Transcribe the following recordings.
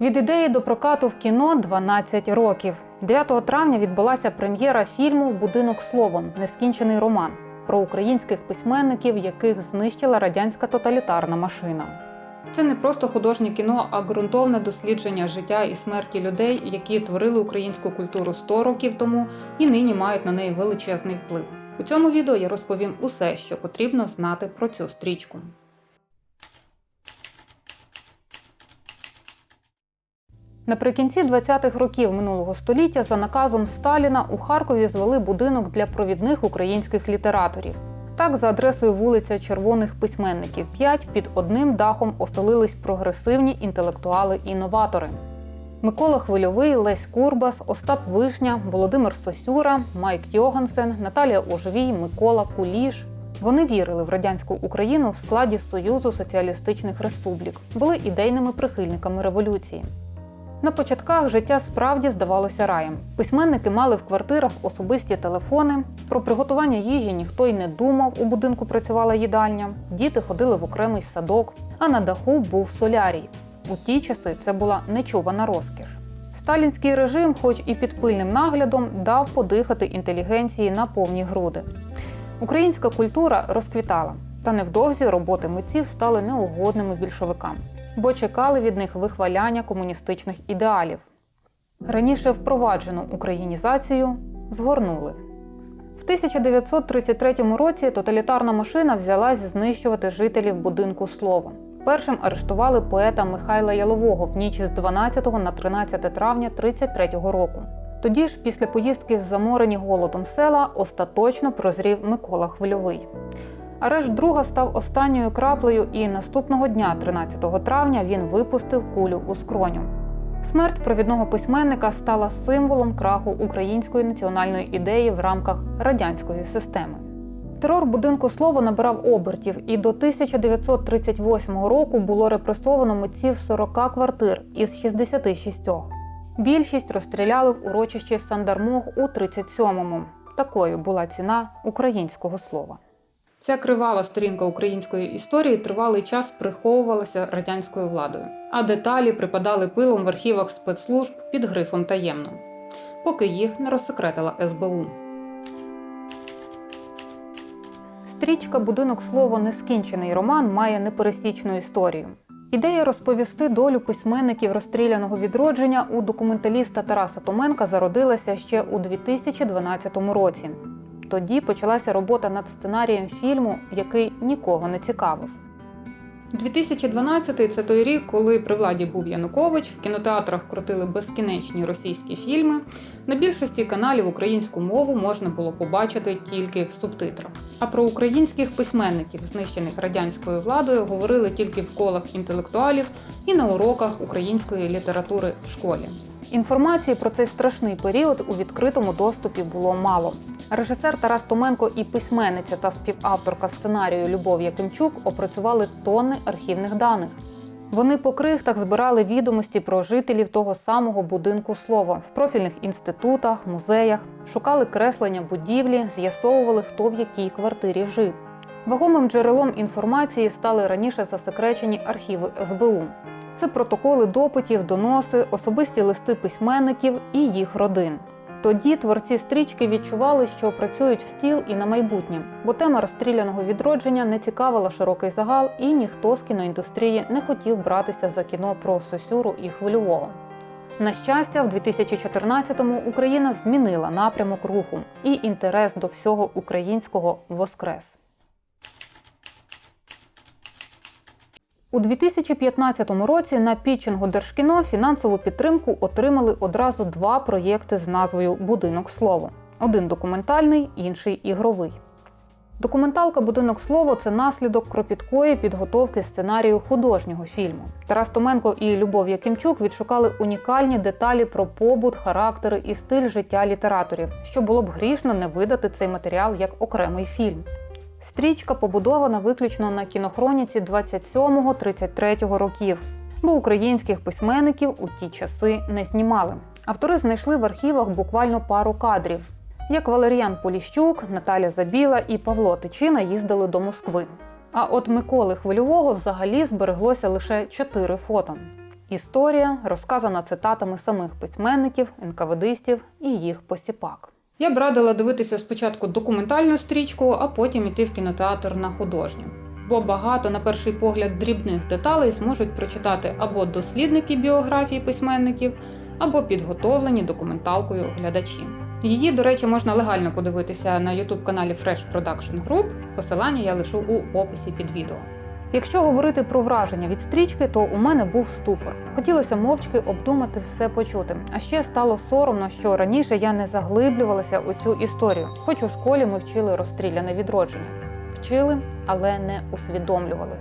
Від ідеї до прокату в кіно 12 років. 9 травня відбулася прем'єра фільму Будинок словом нескінчений роман про українських письменників, яких знищила радянська тоталітарна машина. Це не просто художнє кіно, а ґрунтовне дослідження життя і смерті людей, які творили українську культуру 100 років тому і нині мають на неї величезний вплив. У цьому відео я розповім усе, що потрібно знати про цю стрічку. Наприкінці 20-х років минулого століття за наказом Сталіна у Харкові звели будинок для провідних українських літераторів. Так, за адресою вулиця Червоних письменників 5 під одним дахом оселились прогресивні інтелектуали-інноватори. Микола Хвильовий, Лесь Курбас, Остап Вишня, Володимир Сосюра, Майк Йогансен, Наталія Ожвій, Микола Куліш. Вони вірили в радянську Україну в складі Союзу соціалістичних республік, були ідейними прихильниками революції. На початках життя справді здавалося раєм. Письменники мали в квартирах особисті телефони. Про приготування їжі ніхто й не думав. У будинку працювала їдальня. Діти ходили в окремий садок, а на даху був солярій. У ті часи це була нечувана розкіш. Сталінський режим, хоч і під пильним наглядом, дав подихати інтелігенції на повні груди. Українська культура розквітала, та невдовзі роботи митців стали неугодними більшовикам бо чекали від них вихваляння комуністичних ідеалів. Раніше впроваджену українізацію згорнули. В 1933 році тоталітарна машина взялась знищувати жителів будинку слова. Першим арештували поета Михайла Ялового в ніч з 12 на 13 травня 1933 року. Тоді ж, після поїздки в заморені голодом села, остаточно прозрів Микола Хвильовий. Арешт друга став останньою краплею, і наступного дня, 13 травня, він випустив кулю у скроню. Смерть провідного письменника стала символом краху української національної ідеї в рамках радянської системи. Терор будинку слова набирав обертів, і до 1938 року було репресовано митців 40 квартир із 66. Більшість розстріляли в урочищі Сандармог у 37-му. Такою була ціна українського слова. Ця кривава сторінка української історії тривалий час приховувалася радянською владою, а деталі припадали пилом в архівах спецслужб під грифом таємно, поки їх не розсекретила СБУ. Стрічка Будинок слово нескінчений роман має непересічну історію. Ідея розповісти долю письменників розстріляного відродження у документаліста Тараса Томенка зародилася ще у 2012 році. Тоді почалася робота над сценарієм фільму, який нікого не цікавив. 2012 – це той рік, коли при владі був Янукович, в кінотеатрах крутили безкінечні російські фільми. На більшості каналів українську мову можна було побачити тільки в субтитрах. А про українських письменників, знищених радянською владою, говорили тільки в колах інтелектуалів і на уроках української літератури в школі. Інформації про цей страшний період у відкритому доступі було мало. Режисер Тарас Томенко і письменниця та співавторка сценарію Любов Якимчук опрацювали тонни архівних даних. Вони по крихтах збирали відомості про жителів того самого будинку слова в профільних інститутах, музеях, шукали креслення будівлі, з'ясовували, хто в якій квартирі жив. Вагомим джерелом інформації стали раніше засекречені архіви СБУ. Це протоколи допитів, доноси, особисті листи письменників і їх родин. Тоді творці стрічки відчували, що працюють в стіл і на майбутнє, бо тема розстріляного відродження не цікавила широкий загал, і ніхто з кіноіндустрії не хотів братися за кіно про Сосюру і хвильового. На щастя, в 2014-му Україна змінила напрямок руху, і інтерес до всього українського воскрес. У 2015 році на пітчингу Держкіно фінансову підтримку отримали одразу два проєкти з назвою Будинок слово. Один документальний, інший ігровий. Документалка Будинок слово це наслідок кропіткої підготовки сценарію художнього фільму. Тарас Томенко і Любов Якимчук відшукали унікальні деталі про побут, характери і стиль життя літераторів, що було б грішно не видати цей матеріал як окремий фільм. Стрічка побудована виключно на кінохроніці 27-33 років, бо українських письменників у ті часи не знімали. Автори знайшли в архівах буквально пару кадрів. Як Валеріан Поліщук, Наталя Забіла і Павло Тичина їздили до Москви. А от Миколи Хвильового взагалі збереглося лише чотири фото. Історія розказана цитатами самих письменників, НКВДистів і їх посіпак. Я б радила дивитися спочатку документальну стрічку, а потім іти в кінотеатр на художню. Бо багато, на перший погляд, дрібних деталей зможуть прочитати або дослідники біографії письменників, або підготовлені документалкою глядачі. Її, до речі, можна легально подивитися на youtube каналі Fresh Production Group. Посилання я лишу у описі під відео. Якщо говорити про враження від стрічки, то у мене був ступор. Хотілося мовчки обдумати все почути. А ще стало соромно, що раніше я не заглиблювалася у цю історію. Хоч у школі ми вчили розстріляне відродження. Вчили, але не усвідомлювали.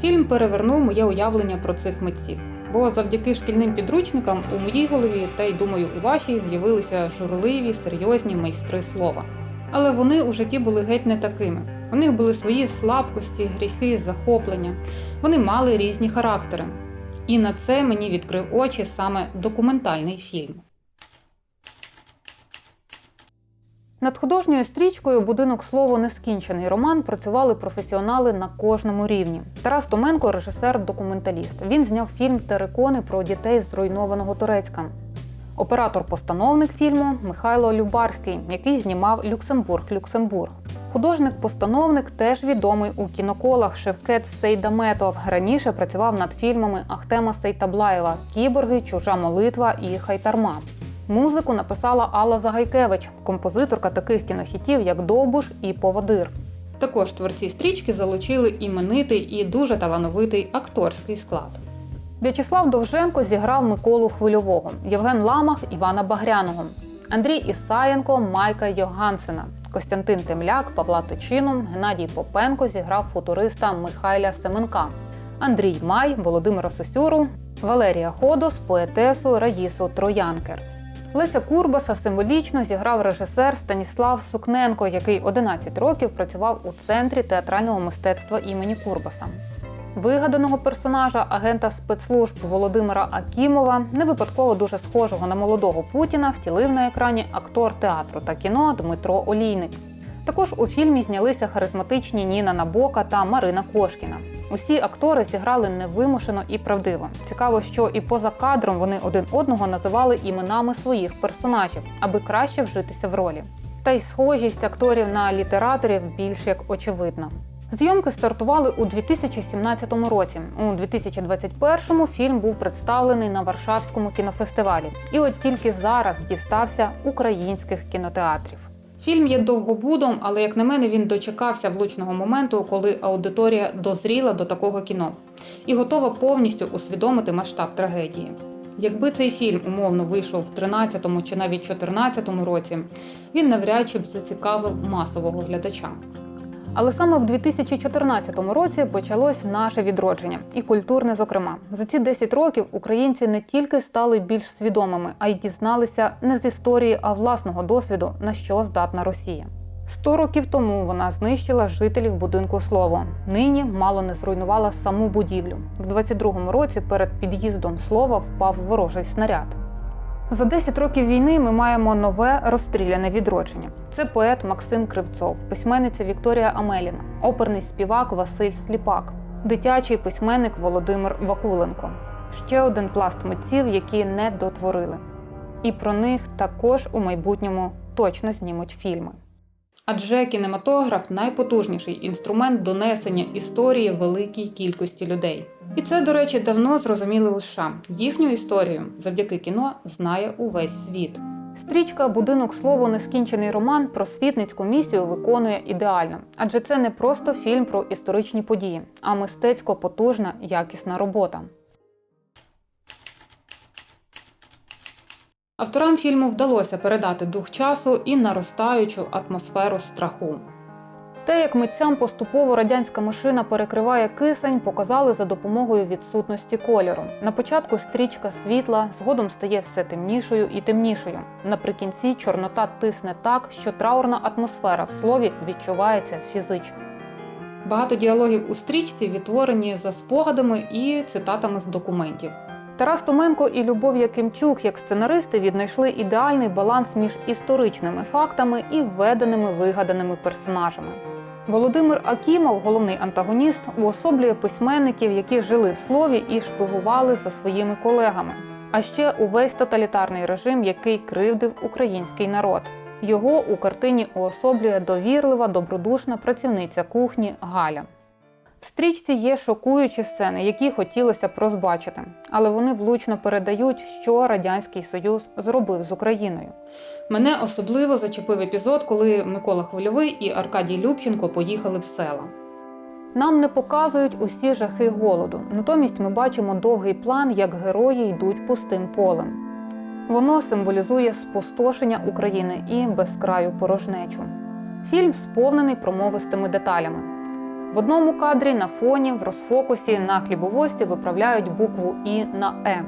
Фільм перевернув моє уявлення про цих митців. Бо завдяки шкільним підручникам у моїй голові, та й думаю, у вашій з'явилися журливі, серйозні майстри слова. Але вони у житті були геть не такими. У них були свої слабкості, гріхи, захоплення. Вони мали різні характери. І на це мені відкрив очі саме документальний фільм. Над художньою стрічкою Будинок слово нескінчений роман працювали професіонали на кожному рівні. Тарас Томенко режисер-документаліст. Він зняв фільм Терикони про дітей з зруйнованого Турецька. Оператор-постановник фільму Михайло Любарський, який знімав Люксембург-Люксембург. Художник-постановник теж відомий у кіноколах Шевкет Сейдаметов. Раніше працював над фільмами Ахтема Сейтаблаєва Кіборги, Чужа молитва і Хайтарма. Музику написала Алла Загайкевич, композиторка таких кінохітів, як Довбуш і Поводир. Також творці стрічки залучили іменитий і дуже талановитий акторський склад. В'ячеслав Довженко зіграв Миколу Хвильового, Євген Ламах Івана Багряного, Андрій Ісаєнко Майка Йогансена, Костянтин Темляк, Павла Точину, Геннадій Попенко зіграв футуриста Михайля Семенка, Андрій Май, Володимира Сосюру, Валерія Ходос, поетесу Раїсу Троянкер. Леся Курбаса символічно зіграв режисер Станіслав Сукненко, який 11 років працював у центрі театрального мистецтва імені Курбаса. Вигаданого персонажа агента спецслужб Володимира Акімова, не випадково дуже схожого на молодого Путіна, втілив на екрані актор театру та кіно Дмитро Олійник. Також у фільмі знялися харизматичні Ніна Набока та Марина Кошкіна. Усі актори зіграли невимушено і правдиво. Цікаво, що і поза кадром вони один одного називали іменами своїх персонажів, аби краще вжитися в ролі. Та й схожість акторів на літераторів більш як очевидна. Зйомки стартували у 2017 році. У 2021-му фільм був представлений на Варшавському кінофестивалі. І от тільки зараз дістався українських кінотеатрів. Фільм є довгобудом, але як на мене, він дочекався влучного моменту, коли аудиторія дозріла до такого кіно і готова повністю усвідомити масштаб трагедії. Якби цей фільм умовно вийшов в 13-му чи навіть 14-му році, він навряд чи б зацікавив масового глядача. Але саме в 2014 році почалось наше відродження, і культурне, зокрема, за ці 10 років українці не тільки стали більш свідомими, а й дізналися не з історії, а власного досвіду, на що здатна Росія. Сто років тому вона знищила жителів будинку слово. Нині мало не зруйнувала саму будівлю. В 22-му році перед під'їздом слова впав ворожий снаряд. За 10 років війни ми маємо нове розстріляне відродження. Це поет Максим Кривцов, письменниця Вікторія Амеліна, оперний співак Василь Сліпак, дитячий письменник Володимир Вакуленко. Ще один пласт митців, які не дотворили. І про них також у майбутньому точно знімуть фільми. Адже кінематограф найпотужніший інструмент донесення історії великій кількості людей. І це, до речі, давно зрозуміли у США. Їхню історію завдяки кіно знає увесь світ. Стрічка Будинок слово нескінчений роман просвітницьку місію виконує ідеально, адже це не просто фільм про історичні події, а мистецько потужна, якісна робота. Авторам фільму вдалося передати дух часу і наростаючу атмосферу страху. Те, як митцям поступово радянська машина перекриває кисень, показали за допомогою відсутності кольору. На початку стрічка світла, згодом стає все темнішою і темнішою. Наприкінці чорнота тисне так, що траурна атмосфера в слові відчувається фізично. Багато діалогів у стрічці відтворені за спогадами і цитатами з документів. Тарас Томенко і Любов Якимчук, як сценаристи, віднайшли ідеальний баланс між історичними фактами і введеними вигаданими персонажами. Володимир Акімов, головний антагоніст, уособлює письменників, які жили в слові і шпигували за своїми колегами. А ще увесь тоталітарний режим, який кривдив український народ. Його у картині уособлює довірлива, добродушна працівниця кухні Галя. В стрічці є шокуючі сцени, які хотілося б розбачити, але вони влучно передають, що Радянський Союз зробив з Україною. Мене особливо зачепив епізод, коли Микола Хвильовий і Аркадій Любченко поїхали в села. Нам не показують усі жахи голоду, натомість ми бачимо довгий план, як герої йдуть пустим полем. Воно символізує спустошення України і безкраю порожнечу. Фільм сповнений промовистими деталями. В одному кадрі на фоні в розфокусі на хлібовості виправляють букву І на Е.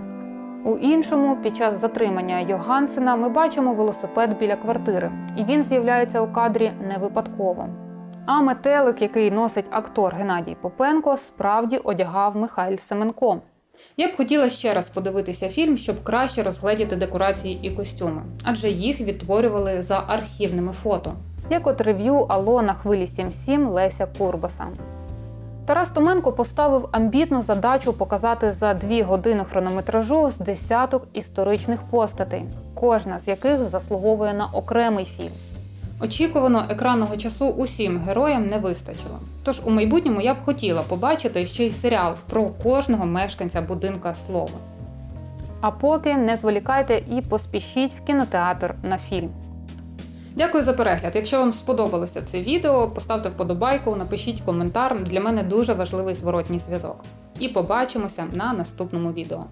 У іншому, під час затримання Йогансена, ми бачимо велосипед біля квартири, і він з'являється у кадрі не випадково. А метелик, який носить актор Геннадій Попенко, справді одягав Михайль Семенко. Я б хотіла ще раз подивитися фільм, щоб краще розгледіти декорації і костюми, адже їх відтворювали за архівними фото. Як от рев'ю Алло на хвилі 77 Леся Курбаса. Тарас Томенко поставив амбітну задачу показати за дві години хронометражу з десяток історичних постатей, кожна з яких заслуговує на окремий фільм. Очікувано екранного часу усім героям не вистачило. Тож у майбутньому я б хотіла побачити ще й серіал про кожного мешканця будинка слова. А поки не зволікайте і поспішіть в кінотеатр на фільм. Дякую за перегляд. Якщо вам сподобалося це відео, поставте вподобайку, напишіть коментар. Для мене дуже важливий зворотній зв'язок. І побачимося на наступному відео.